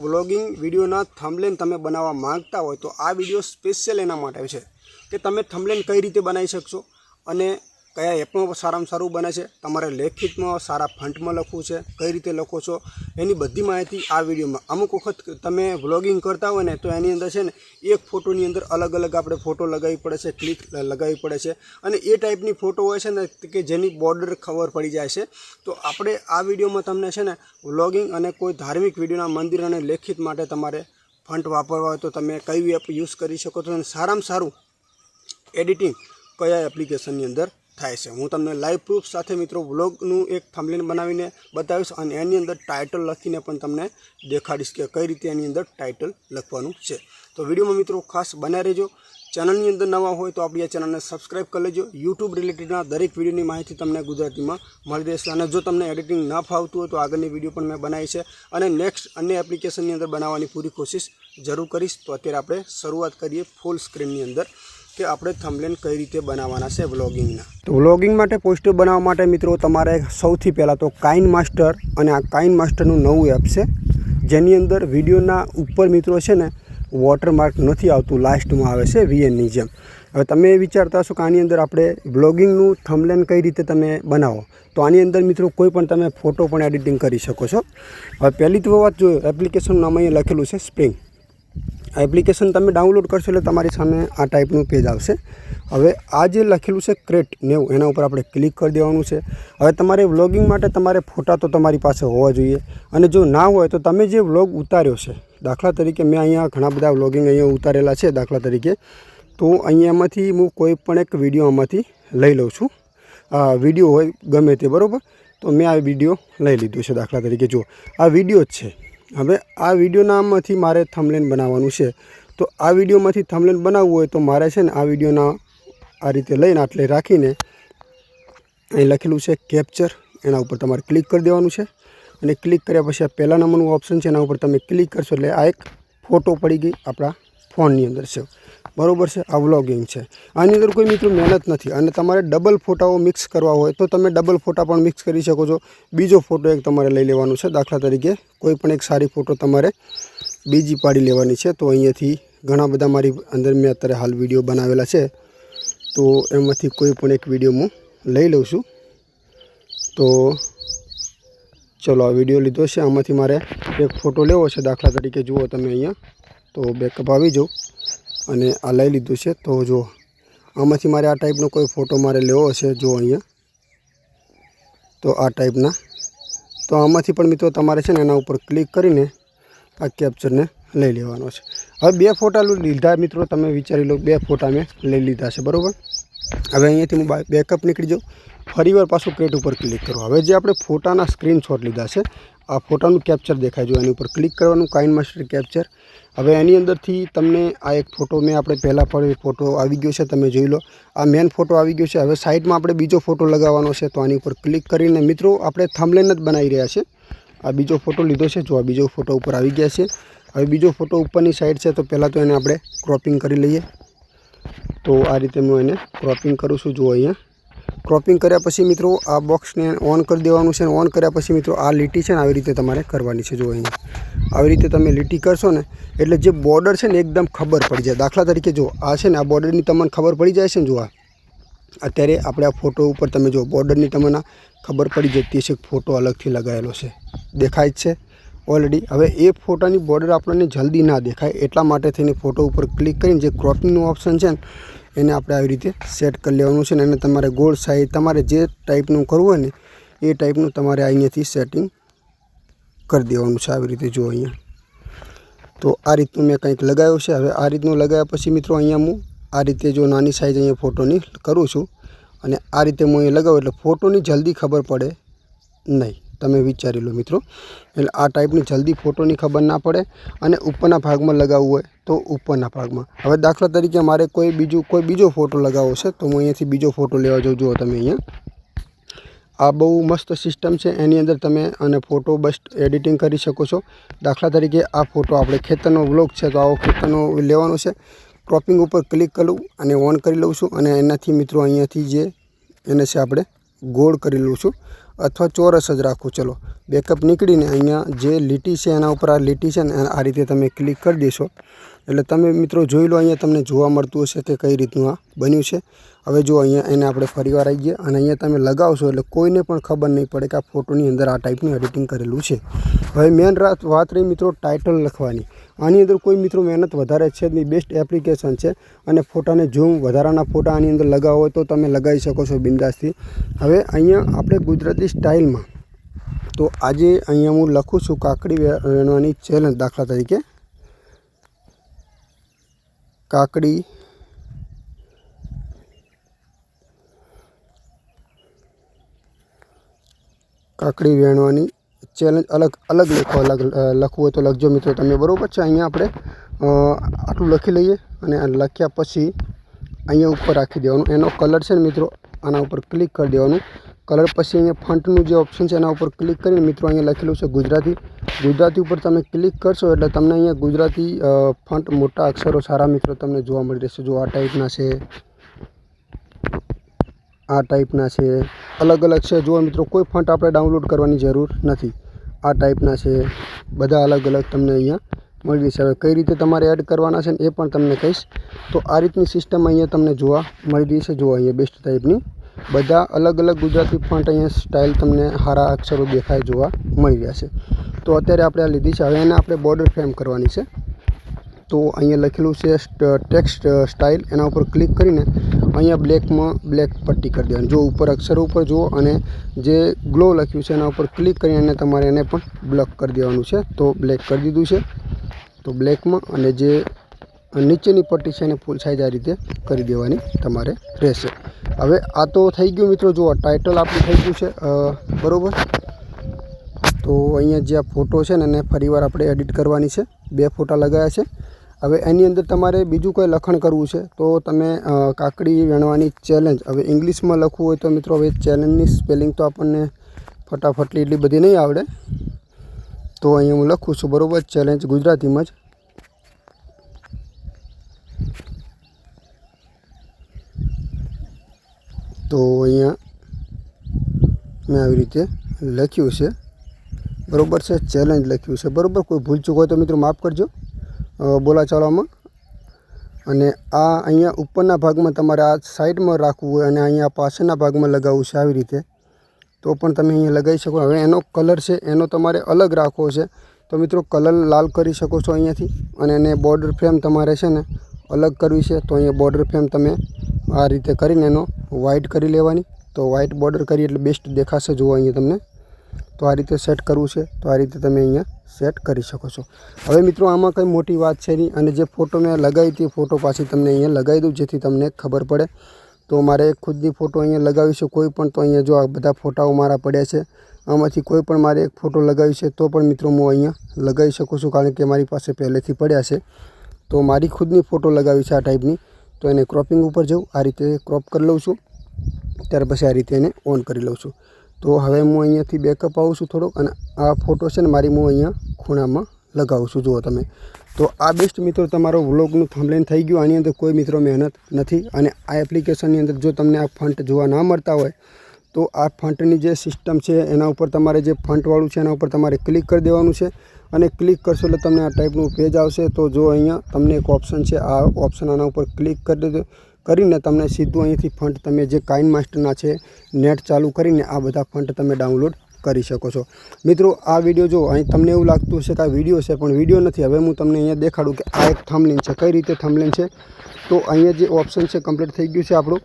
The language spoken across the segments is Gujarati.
વ્લોગિંગ વિડીયોના થંબલેન તમે બનાવવા માંગતા હોય તો આ વીડિયો સ્પેશિયલ એના માટે છે કે તમે થંબલેન કઈ રીતે બનાવી શકશો અને કયા એપમાં સારામાં સારું બને છે, તમારે લેખિતમાં સારા ફંટમાં લખવું છે, કઈ રીતે લખો છો, એની બધી માહિતી આ વિડીયોમાં. અમુક વખત તમે વ્લોગિંગ કરતા હોય ને, તો એની અંદર છે ને, એક ફોટોની અંદર અલગ અલગ આપણે ફોટો લગાવવી પડે છે, ક્લિક લગાવવી પડે છે. અને એ ટાઈપની ફોટો હોય છે ને, કે જેની બોર્ડર ખબર પડી જાય છે. તો આપણે આ વિડીયોમાં તમને છે ને, વ્લોગિંગ અને કોઈ ધાર્મિક વિડીયોના મંદિર અને લેખિત માટે તમારે ફંટ વાપરવા હોય તો તમે કઈ એપ યુઝ કરી શકો છો અને સારામાં સારું એડિટિંગ કયા એપ્લિકેશનની અંદર થાય છે. હું તમને લાઈવ પ્રૂફ સાથે મિત્રો વ્લોગનું એક થંબલેન બનાવીને બતાવીશ અને એની અંદર ટાઇટલ લખીને પણ તમને દેખાડીશ કે કઈ રીતે એની અંદર ટાઇટલ લખવાનું છે. તો વિડીયોમાં મિત્રો ખાસ બન્યા રહેજો. ચેનલની અંદર નવા હોય તો આપણી આ ચેનલને સબસ્ક્રાઈબ કરી લેજો. યુટ્યુબ રિલેટેડના દરેક વિડીયોની માહિતી તમને ગુજરાતીમાં મળી રહેશે. અને જો તમને એડિટિંગ ના ફાવતું હોય તો આગળની વીડિયો પણ મેં બનાવી છે. અને નેક્સ્ટ અન્ય એપ્લિકેશનની અંદર બનાવવાની પૂરી કોશિશ જરૂર કરીશ. તો અત્યારે આપણે શરૂઆત કરીએ ફૂલ સ્ક્રીનની અંદર. કે આપણે થંબલેન કઈ રીતે બનાવવાના છે વ્લોગિંગના તો વ્લોગિંગ માટે પોસ્ટર બનાવવા માટે મિત્રો તમારે સૌથી પહેલાં તો કાઇન માસ્ટર અને આ કાઇન માસ્ટરનું નવું એપ છે, જેની અંદર વિડીયોના ઉપર મિત્રો છે ને વોટરમાર્ક નથી આવતું લાસ્ટમાં આવે છે વીએનની જેમ. હવે તમે વિચારતા હશો કે આની અંદર આપણે બ્લોગિંગનું થંબલેન કઈ રીતે તમે બનાવો, તો આની અંદર મિત્રો કોઈ પણ તમે ફોટો પણ એડિટિંગ કરી શકો છો. હવે પહેલી તો વાત જો એપ્લિકેશનનું નામ અહીંયા લખેલું છે સ્પ્રિંગ આ એપ્લિકેશન તમે ડાઉનલોડ કરશો એટલે તમારી સામે આ ટાઈપનું પેજ આવશે. હવે આ જે લખેલું છે ક્રેટ નેવું, એના ઉપર આપણે ક્લિક કરી દેવાનું છે. હવે તમારે વ્લોગિંગ માટે તમારે ફોટા તો તમારી પાસે હોવા જોઈએ. અને જો ના હોય તો તમે જે વ્લોગ ઉતાર્યો છે, દાખલા તરીકે મેં અહીંયા ઘણા બધા વ્લોગિંગ અહીંયા ઉતારેલા છે દાખલા તરીકે, તો અહીંયામાંથી હું કોઈ પણ એક વીડિયો આમાંથી લઈ લઉં છું. વીડિયો હોય ગમે તે, બરાબર? તો મેં આ વીડિયો લઈ લીધો છે દાખલા તરીકે. જો, આ વીડિયો જ છે. હવે આ વિડીયોનામાંથી મારે થમલેન બનાવવાનું છે. તો આ વિડીયોમાંથી થમલેન બનાવવું હોય તો મારે છે ને આ વિડીયોના આ રીતે લઈને આટલે રાખીને અહીં લખેલું છે કેપ્ચર એના ઉપર તમારે ક્લિક કરી દેવાનું છે. અને ક્લિક કર્યા પછી આ પહેલા નંબરનું ઓપ્શન છે, એના ઉપર તમે ક્લિક કરશો એટલે આ એક ફોટો પડી ગઈ આપણા ફોનની અંદર છે. બરોબર છે? આ વ્લોગિંગ છે. આની અંદર કોઈ મિત્રો મહેનત નથી અને તમારે ડબલ ફોટાઓ મિક્સ કરવા હોય તો તમે ડબલ ફોટા પણ મિક્સ કરી શકો છો. બીજો ફોટો એક તમારે લઈ લેવાનો છે દાખલા તરીકે. કોઈ પણ એક સારી ફોટો તમારે બીજી પાડી લેવાની છે. તો અહીંયાથી ઘણા બધા મારી અંદર મેં અત્યારે હાલ વીડિયો બનાવેલા છે. તો એમાંથી કોઈ પણ એક વીડિયો હું લઈ લઉં છું. તો ચલો આ વીડિયો લીધો છે. આમાંથી મારે એક ફોટો લેવો છે દાખલા તરીકે. જુઓ તમે અહીંયા. તો બેકઅપ આવી જાઉં. અને આ લઈ લીધું છે. તો જુઓ આમાંથી મારે આ ટાઈપનો કોઈ ફોટો મારે લેવો હશે, જો અહીંયા. તો આ ટાઈપના તો આમાંથી પણ મિત્રો તમારે છે ને એના ઉપર ક્લિક કરીને આ કેપ્ચરને લઈ લેવાનો છે. હવે બે ફોટા લીધા મિત્રો, તમે વિચારી લો, બે ફોટા મેં લઈ લીધા છે, બરાબર? હવે અહીંયાથી હું બેકઅપ નીકળી જાઉં. ફરીવાર પાછું ક્રેટ ઉપર ક્લિક કરો. હવે જે આપણે ફોટાના સ્ક્રીનશોટ લીધા છે, આ ફોટાનું કેપ્ચર દેખાય જો એની ઉપર ક્લિક કરવાનું કાઇન માસ્ટર કેપ્ચર હવે એની અંદરથી તમને આ એક ફોટો મેં આપણે પહેલાં પણ ફોટો આવી ગયો છે, તમે જોઈ લો. આ મેન ફોટો આવી ગયો છે. હવે સાઈડમાં આપણે બીજો ફોટો લગાવવાનો છે, તો આની ઉપર ક્લિક કરીને મિત્રો આપણે થમલેન જ બનાવી રહ્યા છે. આ બીજો ફોટો લીધો છે. જો આ બીજો ફોટો ઉપર આવી ગયા છે. હવે બીજો ફોટો ઉપરની સાઈડ છે, તો પહેલાં તો એને આપણે ક્રોપિંગ કરી લઈએ. તો આ રીતે હું એને ક્રોપિંગ કરું છું, જુઓ અહીંયા. ક્રોપિંગ કર્યા પછી મિત્રો, આ બોક્સને ઓન કરી દેવાનું છે ઓન કર્યા પછી મિત્રો, આ લીટી છે ને આવી રીતે તમારે કરવાની છે જો અહીંયા. આવી રીતે તમે લીટી કરશો ને, એટલે જે બોર્ડર છે ને, એકદમ ખબર પડી જાય. દાખલા તરીકે જો આ છે ને, આ બોર્ડરની તમને ખબર પડી જાય છે ને જો આ. અત્યારે આપણે આ ફોટો ઉપર તમે જો બોર્ડરની તમને ખબર પડી જતી છે ફોટો અલગથી લગાવેલો છે. દેખાય જ છે? ઓલરેડી હવે એ ફોટાની બોર્ડર આપણને જલ્દી ના દેખાય. એટલા માટે થઈને ફોટો ઉપર ક્લિક કરીને જે ક્રોપિંગનું ઓપ્શન છે એને આપણે આવી રીતે સેટ કરી લેવાનું છે ને એને તમારે ગોળ સાઈઝ તમારે જે ટાઈપનું કરવું હોય ને, એ ટાઈપનું તમારે અહીંયાથી સેટિંગ કરી દેવાનું છે આવી રીતે જો અહીંયા. તો આ રીતનું મેં કંઈક લગાવ્યું છે. હવે આ રીતનું લગાવ્યા પછી મિત્રો અહીંયા હું આ રીતે જો નાની સાઈઝ અહીંયા ફોટોની કરું છું. અને આ રીતે હું અહીંયા લગાવું એટલે ફોટોની જલ્દી ખબર પડે નહીં. તમે વિચારી લો મિત્રો. એટલે આ ટાઈપની જલ્દી ફોટોની ખબર ના પડે અને ઉપરના ભાગમાં લગાવવું હોય તો ઉપરના ભાગમાં. હવે દાખલા તરીકે મારે કોઈ બીજું, કોઈ બીજો ફોટો લગાવવો છે તો હું અહીંયાથી બીજો ફોટો લેવા જાઉં. જુઓ તમે અહીંયા. આ બહુ મસ્ત સિસ્ટમ છે. એની અંદર તમે અને ફોટો બસ એડિટિંગ કરી શકો છો. દાખલા તરીકે આ ફોટો આપણે ખેતરનો વ્લોગ છે તો આવો ખેતરનો લેવાનો છે. ક્રોપિંગ ઉપર ક્લિક કરું અને ઓન કરી લઉં છું અને એનાથી મિત્રો અહીંયાથી જે એને છે આપણે ગોળ કરી લઉં છું અથવા ચોરસ જ રાખું. ચલો બેકઅપ નીકળીને અહીંયા જે લીટી છે એના ઉપર આ લીટી છે ને આ રીતે તમે ક્લિક કરી દેશો. એટલે તમે મિત્રો જોઈ લો, અહીંયા તમને જોવા મળતું હશે કે કઈ રીતનું આ બન્યું છે. હવે જો અહીંયા એને આપણે ફરીવાર આવી ગયા અને અહીંયા તમે લગાવશો એટલે કોઈને પણ ખબર નહીં પડે કે આ ફોટોની અંદર આ ટાઈપનું એડિટિંગ કરેલું છે. હવે મેન વાત રહી મિત્રો ટાઇટલ લખવાની. આની અંદર કોઈ મિત્રો મહેનત વધારે છે જ નહીં. બેસ્ટ એપ્લિકેશન છે અને ફોટાને ઝૂમ વધારાના ફોટા આની અંદર લગાવો હોય તો તમે લગાવી શકો છો બિંદાસથી. હવે અહીંયા આપણે ગુજરાતી સ્ટાઇલમાં તો આજે અહીંયા હું લખું છું કાકડી વેણવાની ચેલેન્જ દાખલા તરીકે. કાકડી કાકડી વેણવાની ચેલેન્જ અલગ અલગ લખો, અલગ લખવું હોય તો લખજો મિત્રો. તમે બરાબર છે? અહીંયા આપણે આટલું લખી લઈએ અને લખ્યા પછી અહીંયા ઉપર રાખી દેવાનું. એનો કલર છે ને મિત્રો, આના ઉપર ક્લિક કરી દેવાનું. કલર પછી અહીંયા ફંટનું જે ઓપ્શન છે એના ઉપર ક્લિક કરીને મિત્રો અહીંયા લખેલું છે ગુજરાતી. ગુજરાતી ઉપર તમે ક્લિક કરશો એટલે તમને અહીંયા ગુજરાતી ફંટ મોટા અક્ષરો સારા મિત્રો તમને જોવા મળી રહેશે. જો આ ટાઈપના છે, આ ટાઈપના છે, અલગ અલગ છે. જુઓ મિત્રો, કોઈ ફંટ આપણે ડાઉનલોડ કરવાની જરૂર નથી. આ ટાઈપના છે. બધા અલગ અલગ તમને અહીંયા મળી જશે. હવે કઈ રીતે તમારે એડ કરવાના છે ને એ પણ તમને કહીશ. તો આ રીતની સિસ્ટમ અહીંયા તમને જોવા મળી રહી છે જુઓ અહીંયા બેસ્ટ ટાઈપની બધા અલગ અલગ ગુજરાતી ફોન્ટ અહીંયા સ્ટાઇલ તમને સારા અક્ષરો દેખાય જોવા મળી રહ્યા છે તો અત્યારે આપણે આ લીધી છે. હવે એને આપણે બોર્ડર ફ્રેમ કરવાની છે. તો અહીંયા લખેલું છે ટેક્સ્ટ સ્ટાઇલ એના ઉપર ક્લિક કરીને અહીંયા બ્લેકમાં બ્લેક પટ્ટી કરી દેવાની. જો ઉપર અક્ષરો ઉપર જુઓ અને જે ગ્લો લખ્યું છે એના ઉપર ક્લિક કરીને તમારે એને પણ બ્લેક કરી દેવાનું છે. તો બ્લેક કરી દીધું છે. તો બ્લેકમાં અને જે નીચેની પટ્ટી છે એને ફૂલ સાઈઝ આ રીતે કરી દેવાની તમારે રહેશે. હવે આ તો થઈ ગયું મિત્રો. જુઓ ટાઇટલ આપણું થઈ ગયું છે બરાબર? તો અહીંયા જે આ ફોટો છે ને એને ફરીવાર આપણે એડિટ કરવાની છે. બે ફોટા લગાવ્યા છે. હવે એની અંદર તમારે બીજું કોઈ લખણ કરવું છે, તો તમે કાકડી વેણવાની ચેલેન્જ હવે ઇંગ્લિશમાં લખવું હોય તો મિત્રો હવે ચેલેન્જની સ્પેલિંગ તો આપણને ફટાફટલી એટલી બધી નહીં આવડે. તો અહીંયા હું લખું છું, બરાબર ચેલેન્જ ગુજરાતીમાં જ. તો અહીંયા મેં આવી રીતે લખ્યું છે. બરોબર છે ચેલેન્જ લખ્યું છે. બરોબર, કોઈ ભૂલચૂક હોય તો મિત્રો માફ કરજો. અ, બોલાચાલવામાં અને આ અહીંયા ઉપરના ભાગમાં તમારે આ સાઈડમાં રાખવું હોય અને અહીંયા પાછળના ભાગમાં લગાવવું છે આવી રીતે. તો પણ તમે અહીંયા લગાવી શકો. હવે એનો કલર છે એનો તમારે અલગ રાખવો છે. તો મિત્રો કલર લાલ કરી શકો છો અહીંયાથી. અને એને બોર્ડર ફ્રેમ તમારે છે ને અલગ કરવી છે. તો અહીંયા બોર્ડર ફ્રેમ તમે આ રીતે કરીને એનો વ્હાઇટ કરી લેવાની. તો વ્હાઇટ બોર્ડર કરી એટલે બેસ્ટ દેખાશે જુઓ અહીંયા તમને. તો આ રીતે સેટ કરવું છે. તો આ રીતે તમે અહીંયા સેટ કરી શકો છો. હવે મિત્રો, આમાં કંઈ મોટી વાત છે નહીં. અને જે ફોટો મેં લગાવી હતી ફોટો પાછી તમને અહીંયા લગાવી દઉં, જેથી તમને ખબર પડે. તો મારે ખુદની ફોટો અહીંયા લગાવી છે. કોઈ પણ તો અહીંયા જો આ બધા ફોટાઓ મારા પડ્યા છે. આમાંથી કોઈ પણ મારે એક ફોટો લગાવી છે, તો પણ મિત્રો હું અહીંયા લગાવી શકું છું, કારણ કે મારી પાસે પહેલેથી પડ્યા છે. તો મારી ખુદની ફોટો લગાવી છે આ ટાઈપની તો એને ક્રોપિંગ ઉપર જવું આ રીતે ક્રોપ કરી લઉં છું. ત્યાર પછી આ રીતે એને ઓન કરી લઉં છું. તો હવે હું અહીંયાથી બેકઅપ આવું છું થોડોક અને આ ફોટો છે ને મારી હું અહીંયા ખૂણામાં લગાવું છું. જુઓ તમે. તો આ બેસ્ટ મિત્રો તમારો વ્લોગનું થંબલેન થઈ ગયું. આની અંદર કોઈ મિત્રો મહેનત નથી અને આ એપ્લિકેશનની અંદર જો તમને આ ફંટ જોવા ના મળતા હોય, તો આ ફંટની જે સિસ્ટમ છે એના ઉપર તમારે જે ફંટવાળું છે એના ઉપર તમારે ક્લિક કરી દેવાનું છે અને ક્લિક કરશો એટલે તમને આ ટાઈપનું પેજ આવશે. તો જો અહીંયા તમને એક ઓપ્શન છે, આ ઓપ્શન આના ઉપર ક્લિક કરી દે કરીને તમને સીધું અહીંથી ફંડ તમે જે કાઇન માસ્ટરના છે, નેટ ચાલુ કરીને આ બધા ફંડ તમે ડાઉનલોડ કરી શકો છો. મિત્રો, આ વીડિયો જો અહીં તમને એવું લાગતું હશે કે આ વીડિયો છે, પણ વીડિયો નથી. હવે હું તમને અહીંયા દેખાડું કે આ એક થમલિન છે. કઈ રીતે થમલિન છે? તો અહીંયા જે ઓપ્શન છે કમ્પ્લીટ થઈ ગયું છે આપણું.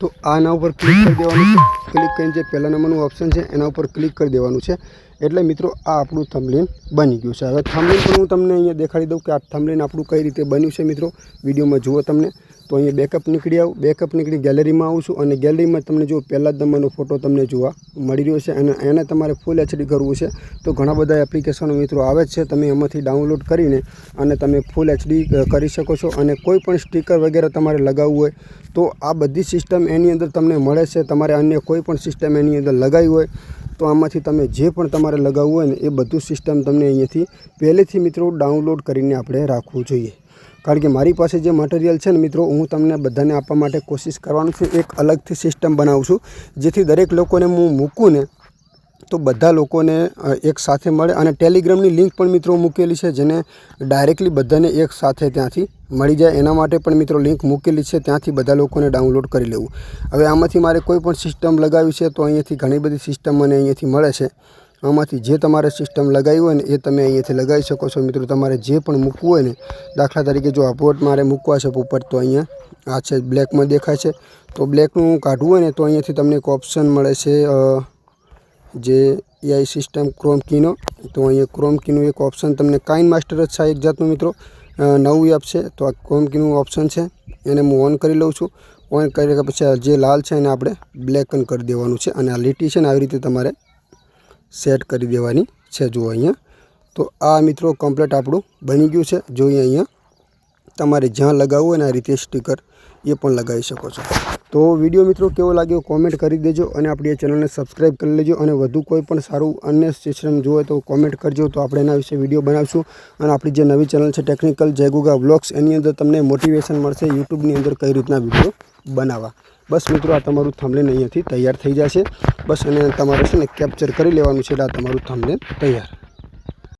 તો આના ઉપર ક્લિક કરી દેવાનું છે. ક્લિક કરીને જે પહેલા નંબરનું ઓપ્શન છે, એના ઉપર ક્લિક કરી દેવાનું છે. એટલે મિત્રો, આ આપણું થમલેન બની ગયું છે. હવે થમલિન પણ હું તમને અહીંયા દેખાડી દઉં કે આ થમલિન આપણું કઈ રીતે બન્યું છે મિત્રો. વિડીયોમાં જુઓ તમને. તો અહીંયા બેકઅપ નીકળી આવું. બેકઅપ નીકળી ગેલેરીમાં આવું છું અને ગેલેરીમાં તમને જો પહેલા જ નંબરનો ફોટો તમને જોવા મળી રહ્યો છે અને એને તમારે ફૂલ એચડી કરવું છે. તો ઘણા બધા એપ્લિકેશનો મિત્રો આવે છે. તમે એમાંથી ડાઉનલોડ કરીને અને તમે ફૂલ એચડી કરી શકો છો અને કોઈ પણ સ્ટીકર વગેરે તમારે લગાવવું હોય તો આ બધી સિસ્ટમ એની અંદર તમને મળે છે. તમારે અન્ય કોઈ પણ સિસ્ટમ એની અંદર લગાવી હોય તો આમાંથી તમે જે પણ તમારે લગાવવું હોય ને એ બધું સિસ્ટમ તમને અહીંયાથી પહેલેથી મિત્રો ડાઉનલોડ કરીને આપણે રાખવું જોઈએ. કારણ કે મારી પાસે જે મટીરિયલ છે ને મિત્રો, હું તમને બધાને આપવા માટે કોશિશ કરવાનું છું, એક અલગથી સિસ્ટમ બનાવું છું, જેથી દરેક લોકોને હું મૂકું ને, તો બધા લોકોને એક સાથે મળે. અને ટેલિગ્રામની લિંક પણ મિત્રો મૂકેલી છે, જેને ડાયરેક્ટલી બધાને એક સાથે ત્યાંથી મળી જાય. એના માટે પણ મિત્રો લિંક મૂકેલી છે, ત્યાંથી બધા લોકોને ડાઉનલોડ કરી લેવું. હવે આમાંથી મારે કોઈ પણ સિસ્ટમ લગાવી છે, તો અહીંયાથી ઘણી બધી સિસ્ટમ મને અહીંયાથી મળે છે. આમાંથી જે તમારે સિસ્ટમ લગાવી હોય ને એ તમે અહીંયાથી લગાવી શકો છો. મિત્રો, તમારે જે પણ મૂકવું હોય ને, દાખલા તરીકે જો આ પોટ મારે મૂકવા છે, ઉપર તો અહીંયા આ છે બ્લેકમાં દેખાય છે. તો બ્લેકનું કાઢવું હોય ને, તો અહીંયાથી તમને એક ઓપ્શન મળે છે જે એઆઈ સિસ્ટમ ક્રોમ કીનો તો અહીંયા ક્રોમ કીનું એક ઓપ્શન તમને કાઇન માસ્ટર જ છે એક જાતનું, મિત્રો. નવું એપ છે, તો આ ક્રોમ કીનું ઓપ્શન છે. એને હું ઓન કરી લઉં છું. ઓન કર્યા પછી જે લાલ છે, એને આપણે બ્લેકન કરી દેવાનું છે. અને આ લીટી છે ને, આવી રીતે તમારે સેટ કરી દેવાની છે. જુઓ અહીંયા. તો આ મિત્રો કમ્પ્લીટ આપણું બની ગયું છે. જોઈએ અહીંયા તમારે જ્યાં લગાવવું હોય ને આ રીતે સ્ટીકર એ પણ લગાવી શકો છો. તો વીડિયો મિત્રો કેવો લાગ્યો કોમેન્ટ કરી દેજો અને આપણી ચેનલને સબસ્ક્રાઈબ કરી લેજો અને વધુ કોઈ પણ સારું અન્ય સિસ્ટમ જોવે તો કોમેન્ટ કરજો તો આપણે એના વિશે વીડિયો બનાવીશું. અને આપણી જે નવી ચેનલ છે ટેકનિકલ જયગુગા બ્લોગ્સ એની અંદર તમને મોટિવેશન મળશે યુટ્યુબની અંદર કઈ રીતના વીડિયો બનાવવા. બસ મિત્રો, આ તમારું થંબલેન અહીંયાથી તૈયાર થઈ જશે. બસ અને તમારે છે ને કેપ્ચર કરી લેવાનું છે એટલે આ તમારું થંબલેન તૈયાર.